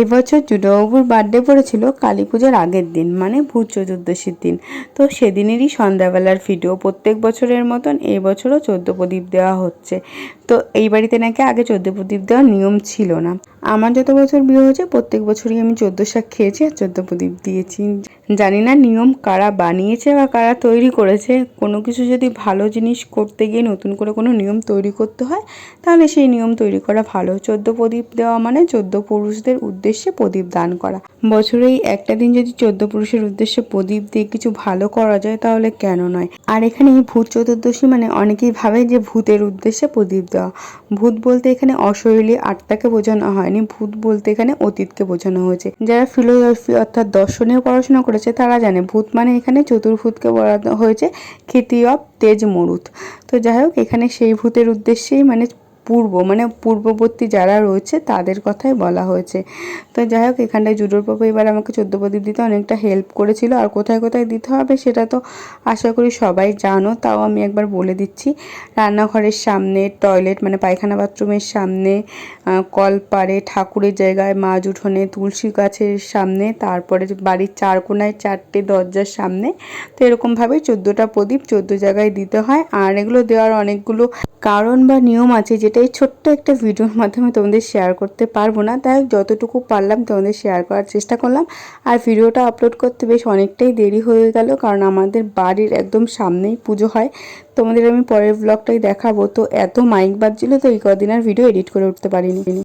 এবছর জুডবাবুর বার্থডে পড়েছিল কালী পুজোর আগের দিন মানে ভূত চতুর্দশীর দিন। তো সেদিনেরই সন্ধ্যাবেলার ভিডিও প্রত্যেক বছরের মতন এবছরও চোদ্দ প্রদীপ দেওয়া হচ্ছে। তো এই বাড়িতে নাকি আগে চোদ্দ প্রদীপ দেওয়ার নিয়ম ছিল না। আমার যত বছর বিয়ে হয়েছে, প্রত্যেক বছরই আমি চোদ্দ শাক খেয়েছি আর চোদ্দ প্রদীপ দিয়েছি। জানি না নিয়ম কারা বানিয়েছে বা কারা তৈরি করেছে। কোনো কিছু যদি ভালো জিনিস করতে গিয়ে নতুন করে কোনো নিয়ম তৈরি করতে হয়, তাহলে সেই নিয়ম তৈরি করা ভালো। চোদ্দ প্রদীপ দেওয়া মানে চোদ্দ পুরুষদের উদ্দেশ্যে প্রদীপ দান করা। বছরেই একটা দিন যদি চোদ্দ পুরুষের উদ্দেশ্যে প্রদীপ দিয়ে কিছু ভালো করা যায়, তাহলে কেন নয়? আর এখানে ভূত চতুর্দশী মানে অনেকেই ভাবে যে ভূতের উদ্দেশ্যে প্রদীপ দেওয়া ভূত বলতে এখানে অশরীরী আত্মাকে বোঝানো হয়নি, ভূত বলতে এখানে অতীতকে বোঝানো হয়েছে। যারা ফিলোসফি অর্থাৎ দর্শনীয় পড়াশোনা করেছে, তারা জানে ভূত মানে এখানে চতুর্ভূতকে বলা হয়েছে খ্যাতি অফ তেজ মরুত তো যাই হোক, এখানে সেই ভূতের উদ্দেশ্যেই মানে পূর্ব মানে পূর্ববর্তী যারা রয়েছে তাদের কথাই বলা হয়েছে। তো যাই হোক, এখানটায় জুডোর পাপা এবার আমাকে চোদ্দ প্রদীপ দিতে অনেকটা হেল্প করেছিল। আর কোথায় কোথায় দিতে হবে সেটা তো আশা করি সবাই জানো, তাও আমি একবার বলে দিচ্ছি। রান্নাঘরের সামনে টয়লেট মানে পায়খানা বাথরুমের সামনে কলপাড়ে, ঠাকুরের জায়গায় মাছ উঠোনে তুলসী গাছের সামনে, তারপরে বাড়ির চার কোনায় চারটে দরজার সামনে। তো এরকমভাবেই চোদ্দোটা প্রদীপ চোদ্দ জায়গায় দিতে হয়। আর এগুলো দেওয়ার অনেকগুলো কারণ বা নিয়ম আছে যেটা এই ছোট্ট একটা ভিডিওর মাধ্যমে তোমাদের শেয়ার করতে পারব না। তাই যতটুকু পারলাম তোমাদের শেয়ার করার চেষ্টা করলাম। আর ভিডিওটা আপলোড করতে বেশ অনেকটাই দেরি হয়ে গেল, কারণ আমাদের বাড়ির একদম সামনেই পুজো হয়। তোমাদের আমি পরের ব্লগটাই দেখাবো। তো এত মাইক বাজছিল, তো এই কদিন আর ভিডিও এডিট করে উঠতে পারিনি।